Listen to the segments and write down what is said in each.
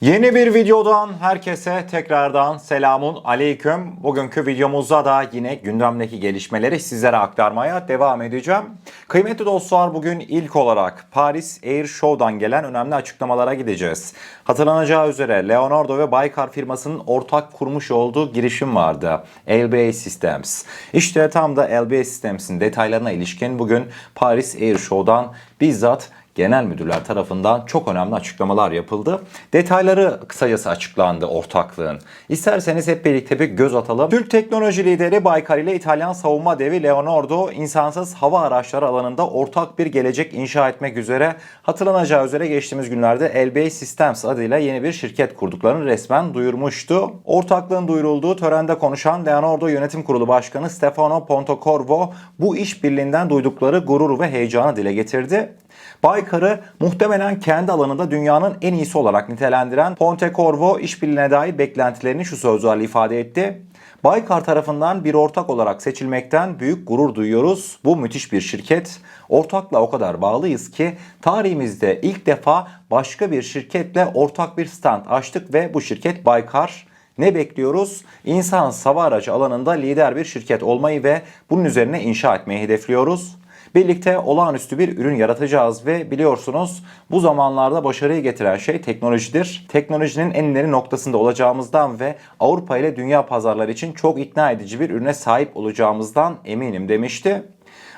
Yeni bir videodan herkese tekrardan selamun aleyküm. Bugünkü videomuzda da yine gündemdeki gelişmeleri sizlere aktarmaya devam edeceğim. Kıymetli dostlar bugün ilk olarak Paris Air Show'dan gelen önemli açıklamalara gideceğiz. Hatırlanacağı üzere Leonardo ve Baykar firmasının ortak kurmuş olduğu girişim vardı. LBA Systems. İşte tam da LBA Systems'in detaylarına ilişkin bugün Paris Air Show'dan bizzat genel müdürler tarafından çok önemli açıklamalar yapıldı. Detayları kısacası açıklandı ortaklığın. İsterseniz hep birlikte bir göz atalım. Türk teknoloji lideri Baykar ile İtalyan savunma devi Leonardo insansız hava araçları alanında ortak bir gelecek inşa etmek üzere hatırlanacağı üzere geçtiğimiz günlerde LBA Systems adıyla yeni bir şirket kurduklarını resmen duyurmuştu. Ortaklığın duyurulduğu törende konuşan Leonardo Yönetim Kurulu Başkanı Stefano Pontecorvo bu işbirliğinden duydukları gurur ve heyecanı dile getirdi. Baykar'ı muhtemelen kendi alanında dünyanın en iyisi olarak nitelendiren Pontecorvo işbirliğine dair beklentilerini şu sözlerle ifade etti. Baykar tarafından bir ortak olarak seçilmekten büyük gurur duyuyoruz. Bu müthiş bir şirket. Ortakla o kadar bağlıyız ki tarihimizde ilk defa başka bir şirketle ortak bir stand açtık ve bu şirket Baykar. Ne bekliyoruz? İnsan hava aracı alanında lider bir şirket olmayı ve bunun üzerine inşa etmeyi hedefliyoruz. Birlikte olağanüstü bir ürün yaratacağız ve biliyorsunuz bu zamanlarda başarıyı getiren şey teknolojidir. Teknolojinin en ileri noktasında olacağımızdan ve Avrupa ile dünya pazarları için çok ikna edici bir ürüne sahip olacağımızdan eminim demişti.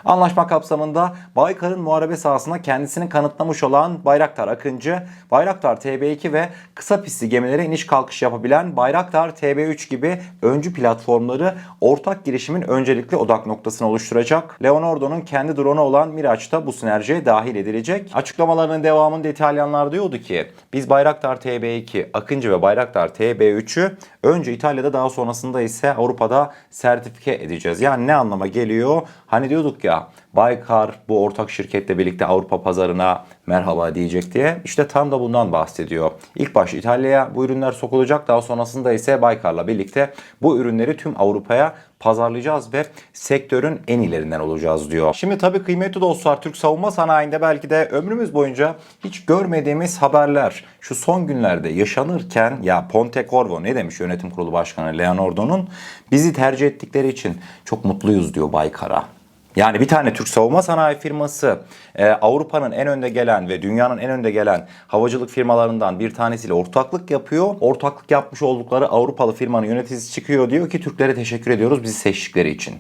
Anlaşma kapsamında Baykar'ın muharebe sahasında kendisini kanıtlamış olan Bayraktar Akıncı, Bayraktar TB2 ve kısa pistli gemilere iniş kalkış yapabilen Bayraktar TB3 gibi öncü platformları ortak girişimin öncelikli odak noktasını oluşturacak. Leonardo'nun kendi drone'u olan Miraç da bu sinerjiye dahil edilecek. Açıklamalarının devamında İtalyanlar diyordu ki biz Bayraktar TB2, Akıncı ve Bayraktar TB3'ü önce İtalya'da daha sonrasında ise Avrupa'da sertifike edeceğiz. Yani ne anlama geliyor? Hani diyorduk ya Baykar bu ortak şirketle birlikte Avrupa pazarına merhaba diyecek diye. İşte tam da bundan bahsediyor. İlk baş İtalya'ya bu ürünler sokulacak. Daha sonrasında ise Baykar'la birlikte bu ürünleri tüm Avrupa'ya pazarlayacağız ve sektörün en ilerinden olacağız diyor. Şimdi tabii kıymetli dostlar Türk savunma sanayinde belki de ömrümüz boyunca hiç görmediğimiz haberler şu son günlerde yaşanırken ya Pontecorvo ne demiş yönetim kurulu başkanı Leonardo'nun bizi tercih ettikleri için çok mutluyuz diyor Baykar'a. Yani bir tane Türk savunma sanayi firması e, Avrupa'nın en önde gelen ve dünyanın en önde gelen havacılık firmalarından bir tanesiyle ortaklık yapıyor. Ortaklık yapmış oldukları Avrupalı firmanın yöneticisi çıkıyor diyor ki Türklere teşekkür ediyoruz bizi seçtikleri için.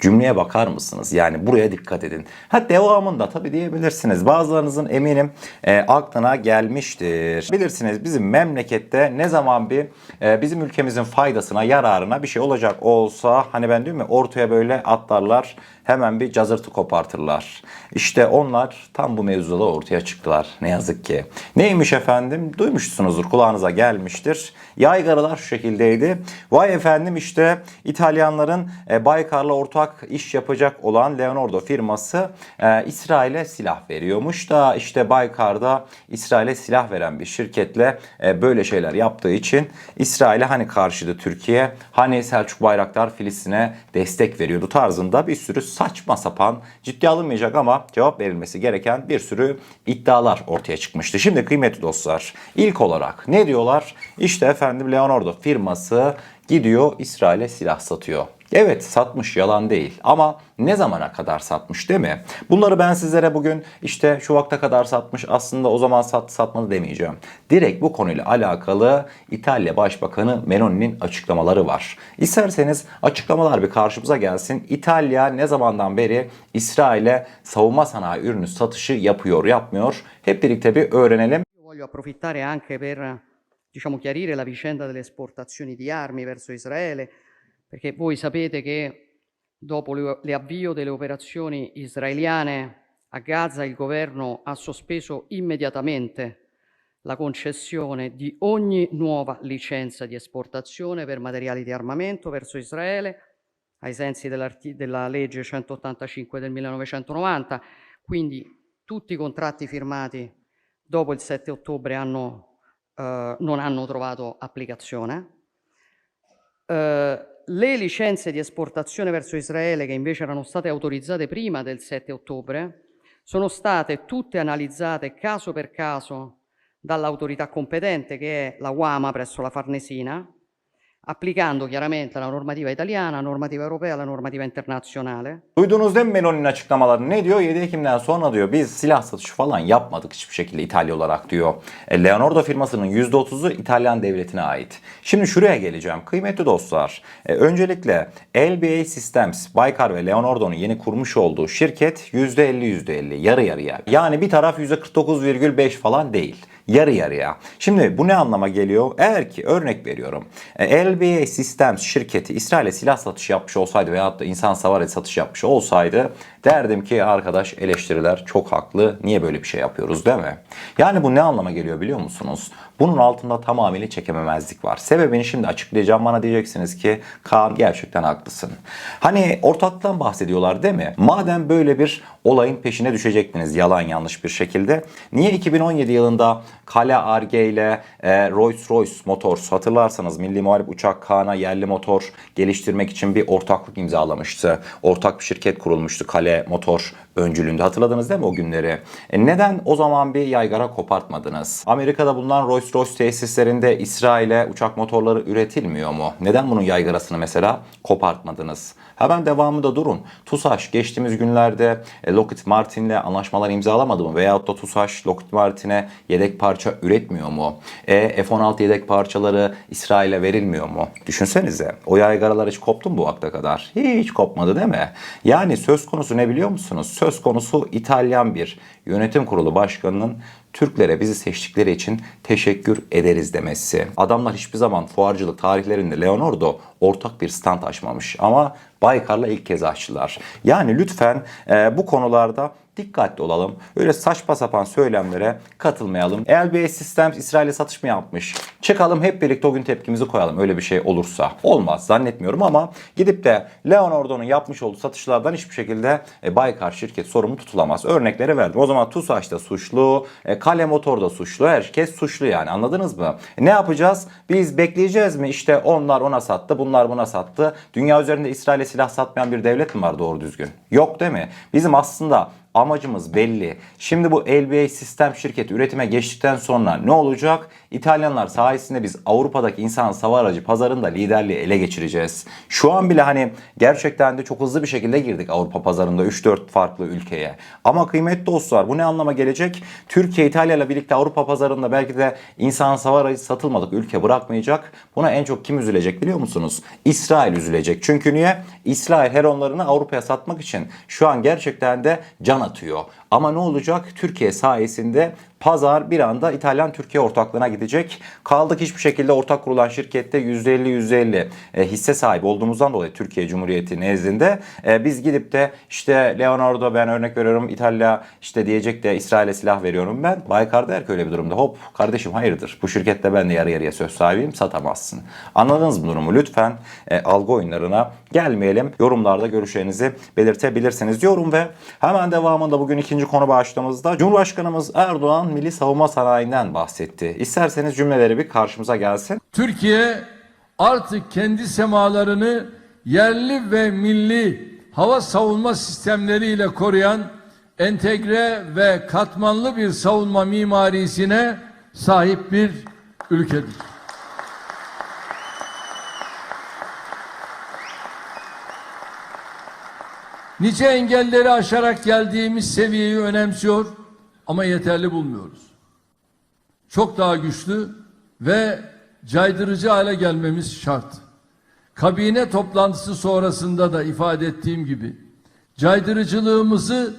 Cümleye bakar mısınız? Yani buraya dikkat edin. Ha devamında tabii diyebilirsiniz. Bazılarınızın eminim e, aklına gelmiştir. Bilirsiniz bizim memlekette ne zaman bir e, bizim ülkemizin faydasına, yararına bir şey olacak olsa hani ben diyorum ya ortaya böyle atlarlar hemen bir cazırtı kopartırlar. İşte onlar tam bu mevzuda ortaya çıktılar ne yazık ki. Neymiş efendim? Duymuşsunuzdur kulağınıza gelmiştir. Yaygaralar şu şekildeydi. Vay efendim işte İtalyanların e, Baykar'la ortak iş yapacak olan Leonardo firması e, İsrail'e silah veriyormuş da işte Baykar'da İsrail'e silah veren bir şirketle e, böyle şeyler yaptığı için İsrail'e hani karşıydı Türkiye hani Selçuk Bayraktar Filistin'e destek veriyordu tarzında bir sürü saçma sapan ciddi alınmayacak ama cevap verilmesi gereken bir sürü iddialar ortaya çıkmıştı. Şimdi kıymetli dostlar ilk olarak ne diyorlar? İşte efendim Leonardo firması gidiyor İsrail'e silah satıyor. Evet satmış yalan değil ama ne zamana kadar satmış değil mi? Bunları ben sizlere bugün işte şu vakte kadar satmış aslında o zaman sattı satmadı demeyeceğim. Direkt bu konuyla alakalı İtalya Başbakanı Meloni'nin açıklamaları var. İsterseniz açıklamalar bir karşımıza gelsin. İtalya ne zamandan beri İsrail'e savunma sanayi ürünü satışı yapıyor yapmıyor. Hep birlikte bir öğrenelim. Diciamo, chiarire la vicenda delle esportazioni di armi verso Israele, perché voi sapete che dopo l'avvio delle operazioni israeliane a Gaza il governo ha sospeso immediatamente la concessione di ogni nuova licenza di esportazione per materiali di armamento verso Israele ai sensi della legge 185 del 1990, quindi tutti i contratti firmati dopo il 7 ottobre hanno, eh, non hanno trovato applicazione. Eh, le licenze di esportazione verso Israele, che invece erano state autorizzate prima del 7 ottobre, sono state tutte analizzate caso per caso dall'autorità competente che è la UAMA presso la Farnesina, applicando chiaramente la normativa italiana, la normativa europea, la normativa internazionale. Duydunuz değil mi Meloni'nin açıklamalarını? Ne diyor? 7 Ekim'den sonra diyor biz silah satışı falan yapmadık hiçbir şekilde İtalya olarak diyor. E, Leonardo firmasının %30'u İtalyan devletine ait. Şimdi şuraya geleceğim. Kıymetli dostlar, e, öncelikle LBA Systems, Baykar ve Leonardo'nun yeni kurmuş olduğu şirket %50 %50 yarı yarıya. Yani bir taraf %49,5 falan değil yarı yarıya. Şimdi bu ne anlama geliyor? Eğer ki örnek veriyorum e, LBA Systems şirketi İsrail'e silah satışı yapmış olsaydı veyahut da insan savar satış yapmış olsaydı derdim ki arkadaş eleştiriler çok haklı. Niye böyle bir şey yapıyoruz değil mi? Yani bu ne anlama geliyor biliyor musunuz? Bunun altında tamamıyla çekememezlik var. Sebebini şimdi açıklayacağım. Bana diyeceksiniz ki Kaan gerçekten haklısın. Hani ortaklıktan bahsediyorlar değil mi? Madem böyle bir olayın peşine düşecektiniz yalan yanlış bir şekilde. Niye 2017 yılında Kale Arge ile e, Rolls-Royce Motors hatırlarsanız Milli Muharip Uçak Kaan'a yerli motor geliştirmek için bir ortaklık imzalamıştı. Ortak bir şirket kurulmuştu Kale Motor öncülüğünde. Hatırladınız değil mi o günleri? E neden o zaman bir yaygara kopartmadınız? Amerika'da bulunan Rolls-Royce tesislerinde İsrail'e uçak motorları üretilmiyor mu? Neden bunun yaygarasını mesela kopartmadınız? Hemen devamında durun. TUSAŞ geçtiğimiz günlerde e, Lockheed Martin'le anlaşmalar imzalamadı mı? Veyahut da TUSAŞ Lockheed Martin'e yedek parça üretmiyor mu? E, F-16 yedek parçaları İsrail'e verilmiyor mu? Düşünsenize. O yaygaralar hiç koptu mu bu vakte kadar? Hiç kopmadı değil mi? Yani söz konusu ne biliyor musunuz? Söz konusu İtalyan bir yönetim kurulu başkanının Türklere bizi seçtikleri için teşekkür ederiz demesi. Adamlar hiçbir zaman fuarcılık tarihlerinde Leonardo ortak bir stand açmamış ama Baykar'la ilk kez açtılar. Yani lütfen e, bu konularda dikkatli olalım. Öyle saçma sapan söylemlere katılmayalım. LBA Systems İsrail'e satış mı yapmış? Çıkalım hep birlikte o gün tepkimizi koyalım öyle bir şey olursa. Olmaz zannetmiyorum ama gidip de Leonardo'nun yapmış olduğu satışlardan hiçbir şekilde e, Baykar şirket sorumlu tutulamaz. Örnekleri verdim. O zaman TUSAŞ da suçlu, e, Kale Motor da suçlu, herkes suçlu yani anladınız mı? E, ne yapacağız? Biz bekleyeceğiz mi? İşte onlar ona sattı, bunlar buna sattı. Dünya üzerinde İsrail'e silah satmayan bir devlet mi var doğru düzgün? Yok değil mi? Bizim aslında amacımız belli. Şimdi bu LBA sistem şirketi üretime geçtikten sonra ne olacak? İtalyanlar sayesinde biz Avrupa'daki insan hava aracı pazarında liderliği ele geçireceğiz. Şu an bile hani gerçekten de çok hızlı bir şekilde girdik Avrupa pazarında 3-4 farklı ülkeye. Ama kıymetli dostlar bu ne anlama gelecek? Türkiye İtalya ile birlikte Avrupa pazarında belki de insan hava aracı satılmadık ülke bırakmayacak. Buna en çok kim üzülecek biliyor musunuz? İsrail üzülecek. Çünkü niye? İsrail her onlarını Avrupa'ya satmak için şu an gerçekten de can atıyor. Ama ne olacak? Türkiye sayesinde pazar bir anda İtalyan-Türkiye ortaklığına gidecek. Kaldık hiçbir şekilde ortak kurulan şirkette %50 %50 e, hisse sahibi olduğumuzdan dolayı Türkiye Cumhuriyeti nezdinde e, biz gidip de işte Leonardo ben örnek veriyorum İtalya işte diyecek de İsrail'e silah veriyorum ben. Baykar der ki öyle bir durumda hop kardeşim hayırdır bu şirkette ben de yarı yarıya söz sahibiyim satamazsın. Anladınız mı durumu? Lütfen e, algı oyunlarına gelmeyelim. Yorumlarda görüşlerinizi belirtebilirsiniz diyorum ve hemen devamında bugün ikinci konu başlığımızda Cumhurbaşkanımız Erdoğan milli savunma sanayinden bahsetti. İsterseniz cümleleri bir karşımıza gelsin. Türkiye artık kendi semalarını yerli ve milli hava savunma sistemleriyle koruyan entegre ve katmanlı bir savunma mimarisine sahip bir ülkedir. Nice engelleri aşarak geldiğimiz seviyeyi önemsiyor ama yeterli bulmuyoruz. Çok daha güçlü ve caydırıcı hale gelmemiz şart. Kabine toplantısı sonrasında da ifade ettiğim gibi caydırıcılığımızı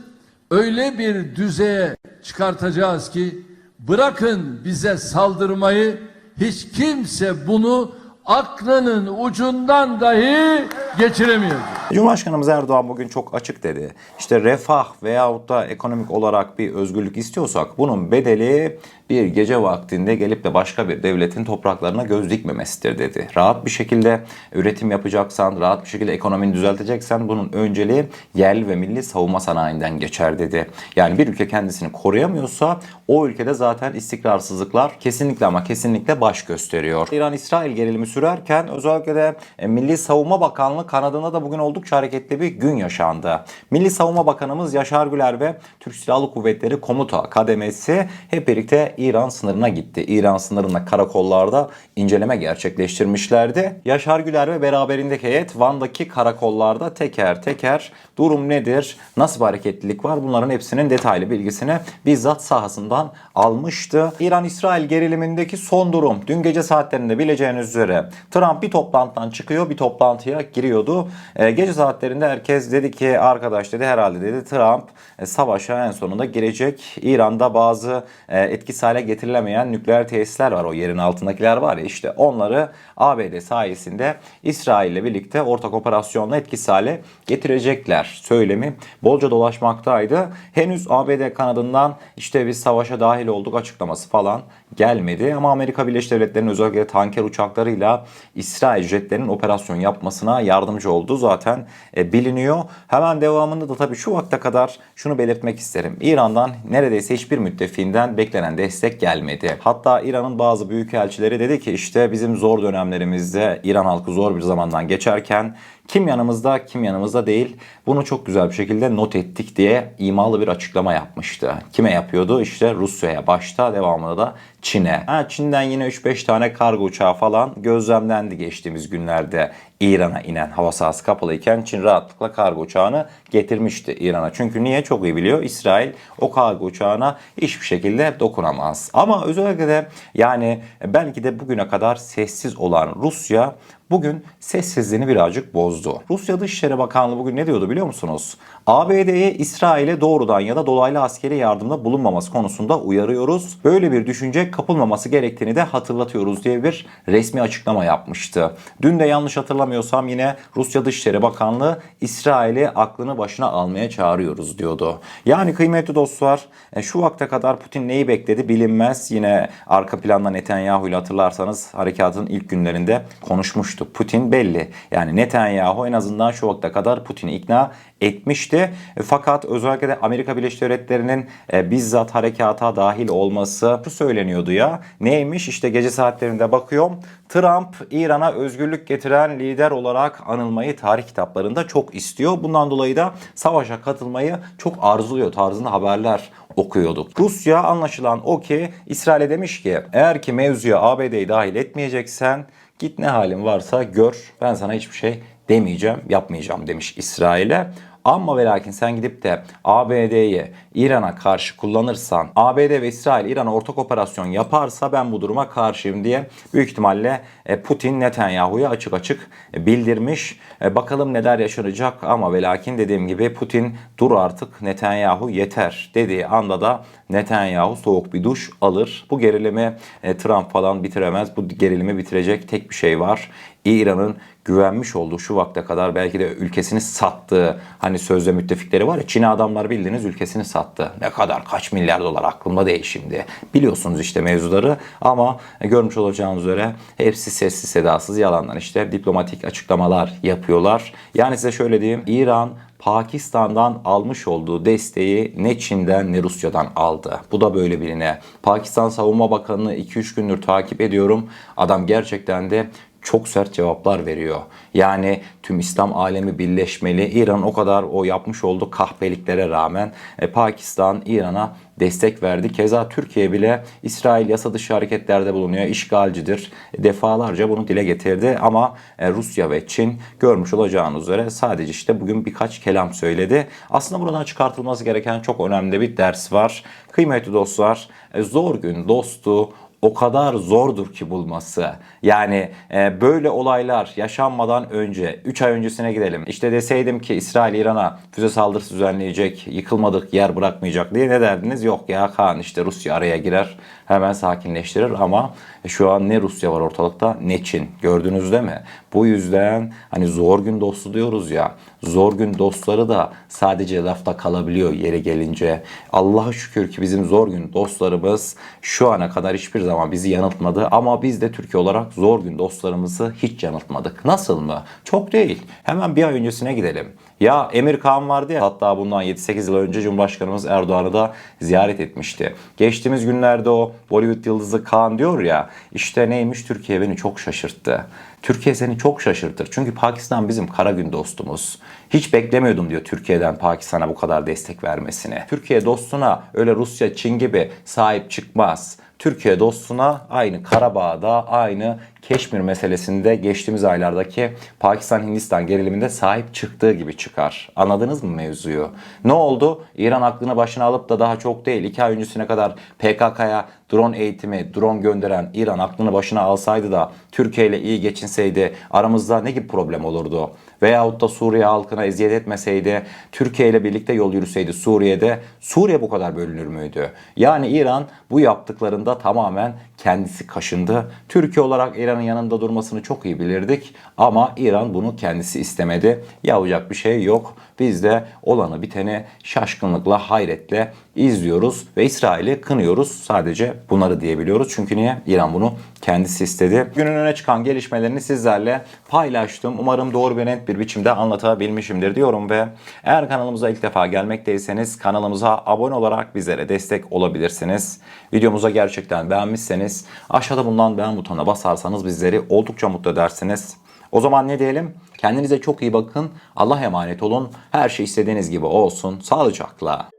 öyle bir düzeye çıkartacağız ki bırakın bize saldırmayı hiç kimse bunu aklının ucundan dahi geçiremiyor. Cumhurbaşkanımız Erdoğan bugün çok açık dedi. İşte refah veyahut da ekonomik olarak bir özgürlük istiyorsak bunun bedeli bir gece vaktinde gelip de başka bir devletin topraklarına göz dikmemesidir dedi. Rahat bir şekilde üretim yapacaksan, rahat bir şekilde ekonomini düzelteceksen bunun önceliği yerli ve milli savunma sanayinden geçer dedi. Yani bir ülke kendisini koruyamıyorsa o ülkede zaten istikrarsızlıklar kesinlikle ama kesinlikle baş gösteriyor. İran-İsrail gerilimi sürerken özellikle de e, Milli Savunma Bakanlığı kanadında da bugün oldukça hareketli bir gün yaşandı. Milli Savunma Bakanımız Yaşar Güler ve Türk Silahlı Kuvvetleri Komuta Kademesi hep birlikte İran sınırına gitti. İran sınırında karakollarda inceleme gerçekleştirmişlerdi. Yaşar Güler ve beraberindeki heyet Van'daki karakollarda teker teker durum nedir, nasıl bir hareketlilik var bunların hepsinin detaylı bilgisini bizzat sahasından almıştı. İran-İsrail gerilimindeki son durum. Dün gece saatlerinde bileceğiniz üzere Trump bir toplantıdan çıkıyor bir toplantıya giriyordu. E, gece saatlerinde herkes dedi ki arkadaş dedi herhalde dedi Trump e, savaşa en sonunda girecek. İran'da bazı e, etkisiz hale getirilemeyen nükleer tesisler var. O yerin altındakiler var ya işte onları ABD sayesinde İsrail ile birlikte ortak operasyonla etkisiz hale getirecekler. Söylemi bolca dolaşmaktaydı. Henüz ABD kanadından işte biz savaşa dahil olduk açıklaması falan gelmedi. Ama Amerika Birleşik Devletleri'nin özellikle tanker uçaklarıyla İsrail jetlerinin operasyon yapmasına yardımcı oldu. Zaten e, biliniyor. Hemen devamında da tabii şu vakte kadar şunu belirtmek isterim. İran'dan neredeyse hiçbir müttefiğinden beklenen destek gelmedi. Hatta İran'ın bazı büyükelçileri dedi ki işte bizim zor dönemlerimizde İran halkı zor bir zamandan geçerken kim yanımızda kim yanımızda değil bunu çok güzel bir şekilde not ettik diye imalı bir açıklama yapmıştı. Kime yapıyordu? İşte Rusya'ya başta devamında da Çin'e. Ha, Çin'den yine 3-5 tane kargo uçağı falan gözlemlendi geçtiğimiz günlerde. İran'a inen hava sahası kapalıyken Çin rahatlıkla kargo uçağını getirmişti İran'a. Çünkü niye çok iyi biliyor? İsrail o kargo uçağına hiçbir şekilde dokunamaz. Ama özellikle de yani belki de bugüne kadar sessiz olan Rusya bugün sessizliğini birazcık bozdu. Rusya Dışişleri Bakanlığı bugün ne diyordu biliyor musunuz? ABD'ye İsrail'e doğrudan ya da dolaylı askeri yardımda bulunmaması konusunda uyarıyoruz. Böyle bir düşünce kapılmaması gerektiğini de hatırlatıyoruz diye bir resmi açıklama yapmıştı. Dün de yanlış hatırlamıyorsam yine Rusya Dışişleri Bakanlığı İsrail'i aklını başına almaya çağırıyoruz diyordu. Yani kıymetli dostlar e, şu vakte kadar Putin neyi bekledi bilinmez. Yine arka planda Netanyahu ile hatırlarsanız harekatın ilk günlerinde konuşmuştuk. Putin belli. Yani Netanyahu en azından şu vakte kadar Putin'i ikna etmişti. E, Fakat özellikle de Amerika Birleşik Devletleri'nin e, bizzat harekata dahil olması söyleniyordu ya. Neymiş? İşte gece saatlerinde bakıyorum. Trump İran'a özgürlük getiren lider olarak anılmayı tarih kitaplarında çok istiyor. Bundan dolayı da savaşa katılmayı çok arzuluyor tarzında haberler okuyorduk. Rusya anlaşılan o ki İsrail'e demiş ki eğer ki mevzuya ABD'yi dahil etmeyeceksen git ne halin varsa gör ben sana hiçbir şey demeyeceğim yapmayacağım demiş İsrail'e. Ama ve lakin sen gidip de ABD'yi İran'a karşı kullanırsan, ABD ve İsrail İran'a ortak operasyon yaparsa ben bu duruma karşıyım diye büyük ihtimalle e, Putin Netanyahu'ya açık açık bildirmiş. E, Bakalım neler yaşanacak ama ve lakin dediğim gibi Putin dur artık Netanyahu yeter dediği anda da Netanyahu soğuk bir duş alır. Bu gerilimi e, Trump falan bitiremez. Bu gerilimi bitirecek tek bir şey var. İran'ın güvenmiş olduğu şu vakte kadar belki de ülkesini sattığı hani sözde müttefikleri var ya Çin'e adamlar bildiğiniz ülkesini sattı. Ne kadar kaç milyar dolar aklımda değil şimdi. Biliyorsunuz işte mevzuları ama görmüş olacağınız üzere hepsi sessiz sedasız yalanlar işte diplomatik açıklamalar yapıyorlar. Yani size şöyle diyeyim İran Pakistan'dan almış olduğu desteği ne Çin'den ne Rusya'dan aldı. Bu da böyle birine. Pakistan Savunma Bakanı'nı 2-3 gündür takip ediyorum. Adam gerçekten de çok sert cevaplar veriyor. Yani tüm İslam alemi birleşmeli. İran o kadar o yapmış olduğu kahpeliklere rağmen e, Pakistan İran'a destek verdi. Keza Türkiye bile İsrail yasa dışı hareketlerde bulunuyor. işgalcidir. Defalarca bunu dile getirdi ama e, Rusya ve Çin görmüş olacağınız üzere sadece işte bugün birkaç kelam söyledi. Aslında buradan çıkartılması gereken çok önemli bir ders var. Kıymetli dostlar, e, zor gün dostu o kadar zordur ki bulması. Yani e, böyle olaylar yaşanmadan önce 3 ay öncesine gidelim. İşte deseydim ki İsrail İran'a füze saldırısı düzenleyecek, yıkılmadık yer bırakmayacak diye ne derdiniz? Yok ya Kaan işte Rusya araya girer hemen sakinleştirir ama şu an ne Rusya var ortalıkta ne Çin. Gördünüz değil mi? Bu yüzden hani zor gün dostu diyoruz ya. Zor gün dostları da sadece lafta kalabiliyor yeri gelince. Allah'a şükür ki bizim zor gün dostlarımız şu ana kadar hiçbir zaman bizi yanıltmadı. Ama biz de Türkiye olarak zor gün dostlarımızı hiç yanıltmadık. Nasıl mı? Çok değil. Hemen bir ay öncesine gidelim. Ya Emir Kağan vardı ya hatta bundan 7-8 yıl önce Cumhurbaşkanımız Erdoğan'ı da ziyaret etmişti. Geçtiğimiz günlerde o Bollywood yıldızı Kaan diyor ya işte neymiş Türkiye beni çok şaşırttı. Türkiye seni çok şaşırtır. Çünkü Pakistan bizim kara gün dostumuz. Hiç beklemiyordum diyor Türkiye'den Pakistan'a bu kadar destek vermesini. Türkiye dostuna öyle Rusya, Çin gibi sahip çıkmaz. Türkiye dostuna aynı Karabağ'da, aynı Keşmir meselesinde geçtiğimiz aylardaki Pakistan-Hindistan geriliminde sahip çıktığı gibi çıkar. Anladınız mı mevzuyu? Ne oldu? İran aklını başına alıp da daha çok değil. iki ay öncesine kadar PKK'ya drone eğitimi, drone gönderen İran aklını başına alsaydı da Türkiye ile iyi geçinseydi aramızda ne gibi problem olurdu? Veyahut da Suriye halkına eziyet etmeseydi, Türkiye ile birlikte yol yürüseydi Suriye'de, Suriye bu kadar bölünür müydü? Yani İran bu yaptıklarında tamamen kendisi kaşındı. Türkiye olarak İran'ın yanında durmasını çok iyi bilirdik ama İran bunu kendisi istemedi. Yapacak bir şey yok. Biz de olanı biteni şaşkınlıkla, hayretle izliyoruz ve İsrail'i kınıyoruz. Sadece bunları diyebiliyoruz. Çünkü niye? İran bunu kendisi istedi. Günün öne çıkan gelişmelerini sizlerle paylaştım. Umarım doğru ve net bir biçimde anlatabilmişimdir diyorum ve eğer kanalımıza ilk defa gelmekteyseniz kanalımıza abone olarak bizlere destek olabilirsiniz. Videomuza gerçekten beğenmişseniz aşağıda bulunan beğen butonuna basarsanız bizleri oldukça mutlu edersiniz. O zaman ne diyelim? Kendinize çok iyi bakın. Allah'a emanet olun. Her şey istediğiniz gibi olsun. Sağlıcakla.